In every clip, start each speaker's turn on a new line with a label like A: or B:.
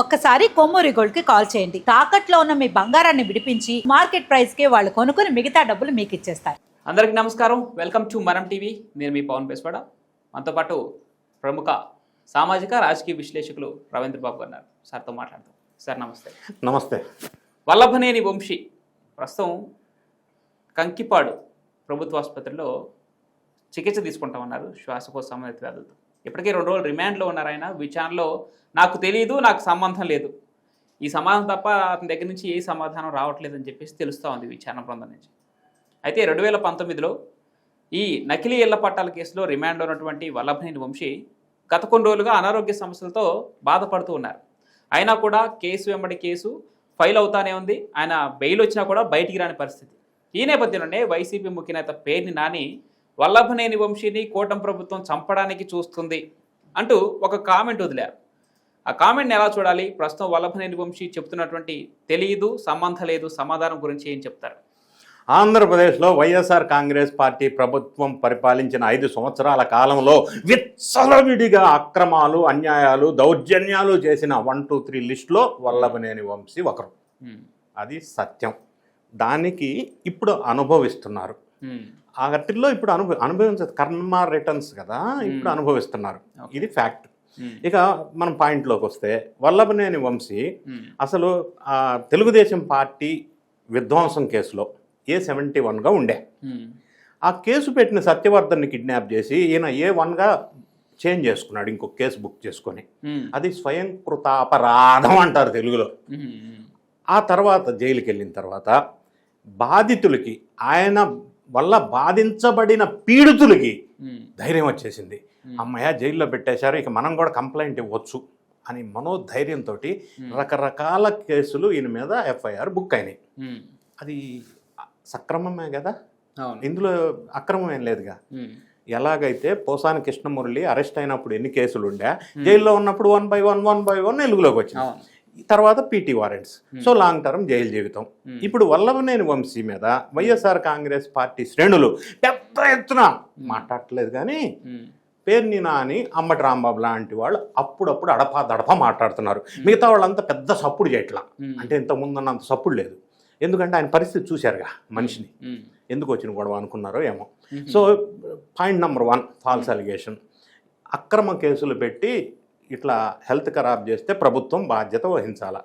A: ఒక్కసారి కొమ్మూరి గోల్డ్కి కాల్ చేయండి. తాకట్లో ఉన్న మీ బంగారాన్ని విడిపించి మార్కెట్ ప్రైస్కి వాళ్ళు కొనుక్కుని మిగతా డబ్బులు మీకు ఇచ్చేస్తారు.
B: అందరికీ నమస్కారం. వెల్కమ్ టు మనం టీవీ నేను మీ పవన్ పేస్వాడ మనతో పాటు ప్రముఖ సామాజిక రాజకీయ విశ్లేషకులు రవీంద్ర బాబు గారు ఉన్నారు సార్తో మాట్లాడతాం సార్ నమస్తే.
C: నమస్తే.
B: వల్లభనేని వంశీ ప్రస్తుతం కంకిపాడు ప్రభుత్వ ఆసుపత్రిలో చికిత్స తీసుకుంటామన్నారు శ్వాసకోశ సంబంధిత వ్యాధులతో. ఇప్పటికే రెండు రోజులు రిమాండ్లో ఉన్నారు ఆయన. విచారణలో నాకు తెలియదు నాకు సంబంధం లేదు. ఈ సమాధానం తప్ప అతని దగ్గర నుంచి ఏ సమాధానం రావట్లేదని చెప్పేసి తెలుస్తూ ఉంది విచారణ బృందం నుంచి. అయితే రెండు వేల పంతొమ్మిదిలో ఈ నకిలీ ఇళ్ళ పట్టాల కేసులో రిమాండ్లో ఉన్నటువంటి వల్లభనేని వంశీ గత కొన్ని రోజులుగా అనారోగ్య సమస్యలతో బాధపడుతూ ఉన్నారు. అయినా కూడా కేసు వెంబడి కేసు ఫైల్ అవుతానే ఉంది. ఆయన బెయిల్ వచ్చినా కూడా బయటికి రాని పరిస్థితి. ఈ నేపథ్యంలోనే వైసీపీ ముఖ్య నేత పేర్ని నాని వల్లభనేని వంశీని కూటమి ప్రభుత్వం చంపడానికి చూస్తుంది అంటూ ఒక కామెంట్ వదిలారు. ఆ కామెంట్ని ఎలా చూడాలి? ప్రస్తుతం వల్లభనేని వంశీ చెప్తున్నటువంటి తెలియదు సంబంధం లేదు సమాధానం గురించి ఏం చెప్తారు?
C: ఆంధ్రప్రదేశ్లో వైఎస్ఆర్ కాంగ్రెస్ పార్టీ ప్రభుత్వం పరిపాలించిన ఐదు సంవత్సరాల కాలంలో విచ్చలవిడిగా అక్రమాలు అన్యాయాలు దౌర్జన్యాలు చేసిన వన్ టూ త్రీ లిస్టులో వల్లభనేని వంశీ ఒకరు. అది సత్యం. దానికి ఇప్పుడు అనుభవిస్తున్నారు. ఆ వాటిల్లో ఇప్పుడు అనుభవ అనుభవించదు కర్మ రిటర్న్స్ కదా ఇప్పుడు అనుభవిస్తున్నారు. ఇది ఫ్యాక్ట్ ఇక మనం పాయింట్లోకి వస్తే వల్లభనేని వంశీ అసలు తెలుగుదేశం పార్టీ విధ్వంసం కేసులో ఏ సెవెంటీ వన్గా ఉండే. ఆ కేసు పెట్టిన సత్యవర్ధన్ని కిడ్నాప్ చేసి ఈయన ఏ వన్గా చేంజ్ చేసుకున్నాడు ఇంకొక కేసు బుక్ చేసుకొని. అది స్వయం కృతాపరాధం అంటారు తెలుగులో. ఆ తర్వాత జైలుకి వెళ్ళిన తర్వాత బాధితులకి ఆయన వల్ల బాధించబడిన పీడితులకి ధైర్యం వచ్చేసింది. అమ్మయ్య జైల్లో పెట్టేశారు ఇక మనం కూడా కంప్లైంట్ ఇవ్వచ్చు అని మనోధైర్యంతో రకరకాల కేసులు ఈయన మీద ఎఫ్ఐఆర్ బుక్ అయినాయి. అది సక్రమమే కదా? ఇందులో అక్రమం ఏం లేదుగా? ఎలాగైతే పోసాని కృష్ణమురళి అరెస్ట్ అయినప్పుడు ఎన్ని కేసులు ఉండే జైల్లో ఉన్నప్పుడు one by one one by one వెలుగులోకి వచ్చింది. తర్వాత PT warrants. So long term jail జీవితం.
B: Hmm.
C: ఇప్పుడు వల్లభనేని వంశీ మీద వైఎస్ఆర్ కాంగ్రెస్ పార్టీ శ్రేణులు పెద్ద ఎత్తున మాట్లాడట్లేదు కానీ పేర్ని నాని అమ్మటి రాంబాబు లాంటి వాళ్ళు అప్పుడప్పుడు అడపా దడప మాట్లాడుతున్నారు. మిగతా వాళ్ళంతా పెద్ద సప్పుడు చేయట్లా.
B: Hmm.
C: అంటే ఇంతకుముందు అన్నంత సప్పుడు లేదు. ఎందుకంటే ఆయన పరిస్థితి చూశారుగా మనిషిని. ఎందుకు వచ్చిన గొడవ అనుకున్నారో ఏమో. So point number one false allegation. అక్రమ కేసులు పెట్టి ఇట్లా హెల్త్ ఖరాబ్ చేస్తే ప్రభుత్వం బాధ్యత వహించాల?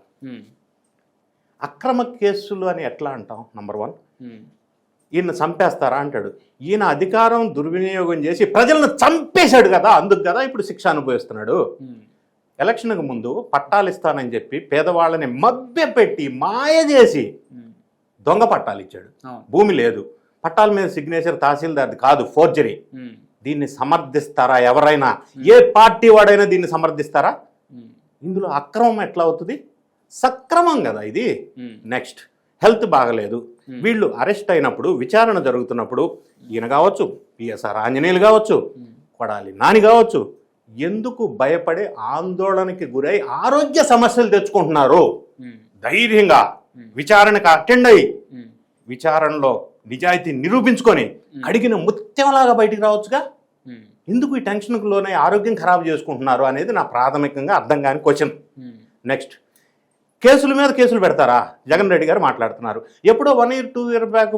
C: అక్రమ కేసులు అని ఎట్లా అంటాం? నంబర్ వన్ ఈయన చంపేస్తారా అంటాడు. ఈయన అధికారం దుర్వినియోగం చేసి ప్రజలను చంపేశాడు కదా అందుకు కదా ఇప్పుడు శిక్ష అనుభవిస్తున్నాడు. ఎలక్షన్కు ముందు పట్టాలు ఇస్తానని చెప్పి పేదవాళ్ళని మభ్యపెట్టి మాయ చేసి దొంగ పట్టాలు ఇచ్చాడు. భూమి లేదు. పట్టాల మీద సిగ్నేచర్ తహసీల్దార్ది కాదు ఫోర్జరీ దీన్ని సమర్థిస్తారా ఎవరైనా? ఏ పార్టీ వాడైనా దీన్ని సమర్థిస్తారా? ఇందులో అక్రమం ఎట్లా అవుతుంది? సక్రమం కదా ఇది. నెక్స్ట్ హెల్త్ బాగలేదు. వీళ్ళు అరెస్ట్ అయినప్పుడు విచారణ జరుగుతున్నప్పుడు ఈయన కావచ్చు పిఎస్ఆర్ ఆంజనేయులు కావచ్చు కొడాలి నాని కావచ్చు ఎందుకు భయపడే ఆందోళనకి గురై ఆరోగ్య సమస్యలు తెచ్చుకుంటున్నారు? ధైర్యంగా విచారణకు అటెండ్ అయ్యి. విచారణలో నిజాయితీ నిరూపించుకొని అడిగిన ముత్యంలాగా బయటికి రావచ్చుగా? ఎందుకు ఈ టెన్షన్కు లోనే ఆరోగ్యం ఖరాబ్ చేసుకుంటున్నారు అనేది నా ప్రాథమికంగా అర్థం కాని క్వశ్చన్. నెక్స్ట్. కేసుల మీద కేసులు పెడతారా? జగన్ రెడ్డి గారు మాట్లాడుతున్నారు. ఎప్పుడో one year two year back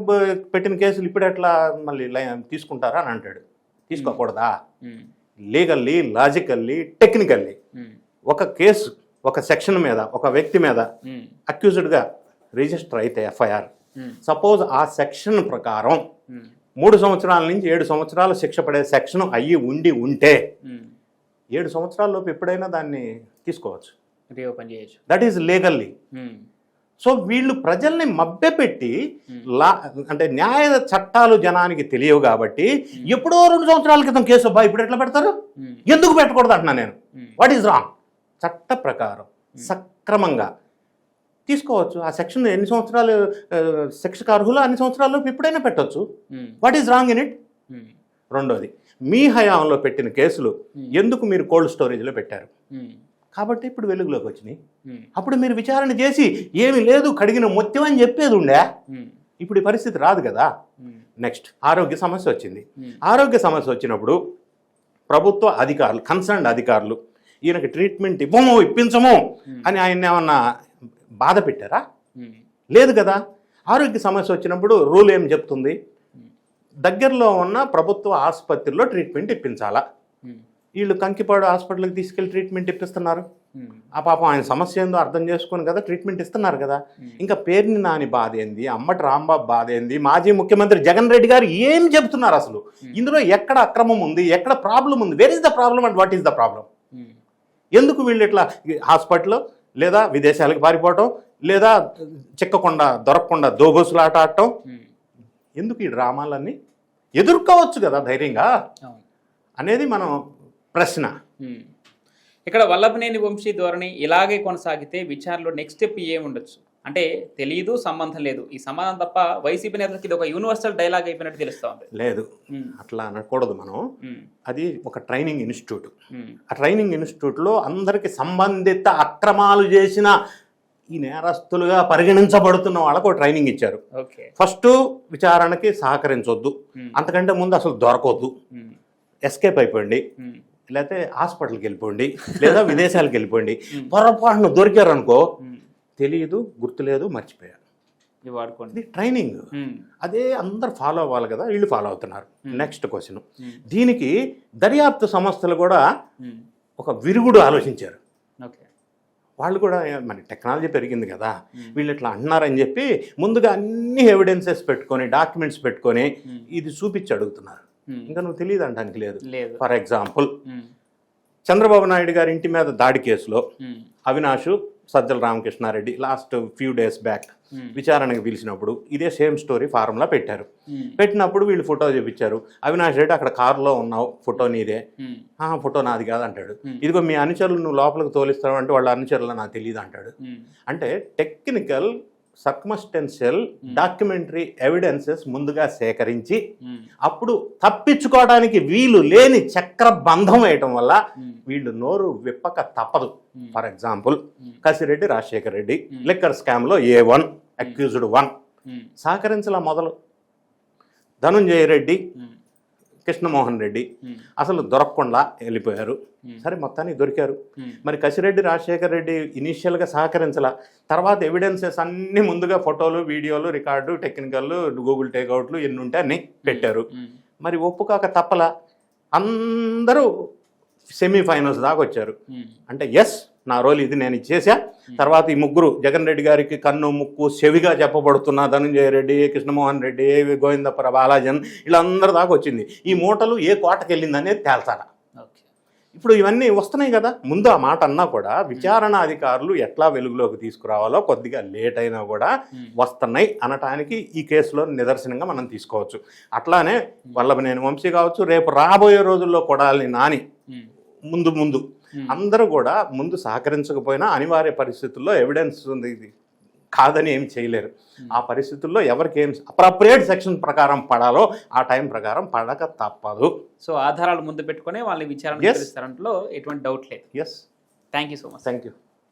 C: పెట్టిన కేసులు ఇప్పుడు ఎట్లా మళ్ళీ తీసుకుంటారా అని అంటాడు. తీసుకోకూడదా? లీగల్లీ లాజికల్లీ టెక్నికల్లీ ఒక కేసు ఒక సెక్షన్ మీద ఒక వ్యక్తి మీద అక్యూజ్డ్గా రిజిస్టర్ అయితే ఎఫ్ఐఆర్. సపోజ్ ఆ సెక్షన్ ప్రకారం
B: ఉమ్,
C: మూడు సంవత్సరాల నుంచి ఏడు సంవత్సరాలు శిక్ష పడే సెక్షన్ అయ్యి ఉండి ఉంటే
B: ఉమ్,
C: ఏడు సంవత్సరాల లోపు ఎప్పుడైనా దాన్ని తీసుకోవచ్చు.
B: రీఓపెన్ చేయొచ్చు.
C: దట్ ఈజ్ లీగల్లీ సో వీళ్ళు ప్రజల్ని మభ్యపెట్టి
B: Hmm.
C: లా అంటే న్యాయ చట్టాలు జనానికి తెలియవు కాబట్టి ఎప్పుడో రెండు సంవత్సరాల క్రితం కేసు అబ్బా ఇప్పుడు ఎట్లా పెడతారు? ఎందుకు పెట్టకూడదు అంటున్నా నేను. వాట్ ఈజ్ రాంగ్ చట్ట ప్రకారం సక్రమంగా తీసుకోవచ్చు. ఆ సెక్షన్ ఎన్ని సంవత్సరాలు శిక్షకు అర్హులు అన్ని సంవత్సరాల్లో ఎప్పుడైనా పెట్టొచ్చు.
B: ఉమ్,
C: what is wrong in it రెండోది మీ హయాంలో పెట్టిన కేసులు ఎందుకు మీరు కోల్డ్ స్టోరేజ్లో పెట్టారు?
B: ఉమ్,
C: కాబట్టి ఇప్పుడు వెలుగులోకి వచ్చినాయి.
B: ఉమ్,
C: అప్పుడు మీరు విచారణ చేసి ఏమి లేదు కడిగిన మొత్తం అని చెప్పేది ఉండే? ఇప్పుడు ఈ పరిస్థితి రాదు కదా? నెక్స్ట్ ఆరోగ్య సమస్య వచ్చింది. ఆరోగ్య సమస్య వచ్చినప్పుడు ప్రభుత్వ అధికారులు కన్సర్న్డ్ అధికారులు ఈయనకి ట్రీట్మెంట్ ఇవ్వము ఇప్పించము అని ఆయన ఏమన్నా బాధ పెట్టారా? లేదు కదా. ఆరోగ్య సమస్య వచ్చినప్పుడు రూల్ ఏం చెప్తుంది? దగ్గరలో ఉన్న ప్రభుత్వ ఆసుపత్రిలో ట్రీట్మెంట్ ఇప్పించాలా? వీళ్ళు కంకిపాడు హాస్పిటల్కి తీసుకెళ్ళి ట్రీట్మెంట్ ఇప్పిస్తున్నారు. ఆ పాపం ఆయన సమస్య ఏందో అర్థం చేసుకుని కదా ట్రీట్మెంట్ ఇస్తున్నారు కదా. ఇంకా పేరుని నాని బాధ ఏంది? అమ్మటి రాంబాబు బాధ ఏంది? మాజీ ముఖ్యమంత్రి జగన్ రెడ్డి గారు ఏం చెప్తున్నారు అసలు? ఇందులో ఎక్కడ అక్రమం ఉంది? ఎక్కడ ప్రాబ్లం ఉంది? Where is the problem and what is the problem ఎందుకు వీళ్ళు ఇట్లా హాస్పిటల్లో లేదా విదేశాలకు పారిపోవటం లేదా చిక్కకుండా దొరకకుండా దోబోసులాట ఆడటం.
B: ఉమ్,
C: ఎందుకు ఈ డ్రామాలన్నీ ఎదుర్కోవచ్చు కదా ధైర్యంగా? అనేది మనం ప్రశ్న.
B: ఉమ్. ఇక్కడ వల్లభనేని వంశీ ధోరణి ఇలాగే కొనసాగితే విచారణలో నెక్స్ట్ స్టెప్ ఏముండొచ్చు అంటే తెలియదు సంబంధం లేదు. ఈ సంబంధం తప్ప వైసీపీ నేతలకు ఇది ఒక యూనివర్సల్ డైలాగ్ అయిపోయినట్టు తెలుస్తూ ఉంది.
C: లేదు. అట్లా అనకూడదు మనం. అది ఒక ట్రైనింగ్ ఇన్స్టిట్యూట్ ఆ ట్రైనింగ్ ఇన్స్టిట్యూట్లో అందరికి సంబంధిత అక్రమాలు చేసిన ఈ నేరస్తులుగా పరిగణించబడుతున్న వాళ్ళకు ఒక ట్రైనింగ్ ఇచ్చారు. ఫస్ట్ విచారణకి సహకరించొద్దు. అంతకంటే ముందు అసలు దొరకొద్దు. ఎస్కేప్ అయిపోండి. లేకపోతే హాస్పిటల్కి వెళ్ళిపోండి. లేదా విదేశాలకు వెళ్ళిపోండి. పొరపాటును దొరికారు అనుకో
B: ఉమ్,
C: తెలియదు గుర్తులేదు మర్చిపోయారు
B: ఇవి వాడుకోండి.
C: ట్రైనింగ్. అదే అందరు ఫాలో అవ్వాలి కదా వీళ్ళు ఫాలో అవుతున్నారు. Next question. దీనికి దర్యాప్తు సంస్థలు కూడా ఒక విరుగుడు ఆలోచించారు. వాళ్ళు కూడా మన టెక్నాలజీ పెరిగింది కదా వీళ్ళు ఇట్లా అంటున్నారని చెప్పి ముందుగా అన్ని ఎవిడెన్సెస్ పెట్టుకొని డాక్యుమెంట్స్ పెట్టుకొని ఇది చూపించి అడుగుతున్నారు. ఇంకా నువ్వు తెలియదు అంటానికి లేదు. ఫర్ ఎగ్జాంపుల్ చంద్రబాబు నాయుడు గారి ఇంటి మీద దాడి కేసులో Avinash Sajjala Ramakrishna Reddy last few days back
B: Hmm.
C: విచారణకు పిలిచినప్పుడు ఇదే సేమ్ స్టోరీ ఫార్ములా పెట్టారు.
B: ఉమ్,
C: పెట్టినప్పుడు వీళ్ళు ఫోటో చూపించారు. అవినాష్ రెడ్డి అక్కడ కారులో ఉన్నావు ఫోటో నీదే.
B: ఉమ్,
C: ఆ ఫోటో నాది కాదు అంటాడు
B: Hmm.
C: ఇదిగో మీ అనుచరులు నువ్వు లోపలికి తోలిస్తావు అంటే వాళ్ళ అనుచరులు నాకు తెలియదు అంటాడు అంటే టెక్నికల్ సర్కమస్టెన్షియల్ డాక్యుమెంటరీ ఎవిడెన్సెస్ ముందుగా సేకరించి అప్పుడు తప్పించుకోవడానికి వీలు లేని చక్ర బంధం వేయటం వల్ల వీళ్ళు నోరు విప్పక తప్పదు. For example. Kasireddy Rajasekhar Reddy liquor స్కామ్లో ఏ వన్ అక్యూజ్డ్ వన్. సహకరించలా మొదలు. ధనుంజయ రెడ్డి కృష్ణమోహన్ రెడ్డి అసలు దొరకకుండా వెళ్ళిపోయారు. సరే మొత్తానికి దొరికారు. మరి కసిరెడ్డి రాజశేఖర్ రెడ్డి ఇనీషియల్గా సహకరించలా? తర్వాత ఎవిడెన్సెస్ అన్ని ముందుగా ఫోటోలు వీడియోలు రికార్డు టెక్నికల్ గూగుల్ టేక్అవుట్లు ఎన్ని ఉంటే అన్ని పెట్టారు. మరి ఒప్పుకోక తప్పలా అందరూ సెమీఫైనల్స్ దాకా వచ్చారు. అంటే ఎస్ నా రోల్ ఇది నేను ఇచ్చేసా తర్వాత ఈ ముగ్గురు జగన్ రెడ్డి గారికి కన్ను ముక్కు చెవిగా చెప్పబడుతున్న ధనంజయ రెడ్డి కృష్ణమోహన్ రెడ్డి గోవిందపుర బాలాజన్ వీళ్ళందరి దాకా వచ్చింది. ఈ మూటలు ఏ కోటకి వెళ్ళింది అనేది తేల్చాల.
B: ఓకే.
C: ఇప్పుడు ఇవన్నీ వస్తున్నాయి కదా. ముందు ఆ మాట అన్నా కూడా విచారణ అధికారులు ఎట్లా వెలుగులోకి తీసుకురావాలో కొద్దిగా లేట్ అయినా కూడా. వస్తున్నాయి అనటానికి ఈ కేసులో నిదర్శనంగా మనం తీసుకోవచ్చు. అట్లానే వల్లభనేని వంశీ కావచ్చు రేపు రాబోయే రోజుల్లో కొడాలి నాని ముందు ముందు. అందరూ కూడా ముందు సహకరించకపోయినా అనివార్య పరిస్థితుల్లో ఎవిడెన్స్ ఉంది. ఇది కాదని ఏం చేయలేరు. ఆ పరిస్థితుల్లో ఎవరికి ఏం అప్రాప్రియేట్ సెక్షన్ ప్రకారం పడాలో ఆ టైం ప్రకారం పడక తప్పదు.
B: సో ఆధారాలు ముందు పెట్టుకునే వాళ్ళని విచారణ. చేస్తారంట్లో ఎటువంటి డౌట్ లేదు.
C: Yes
B: thank you so much
C: thank you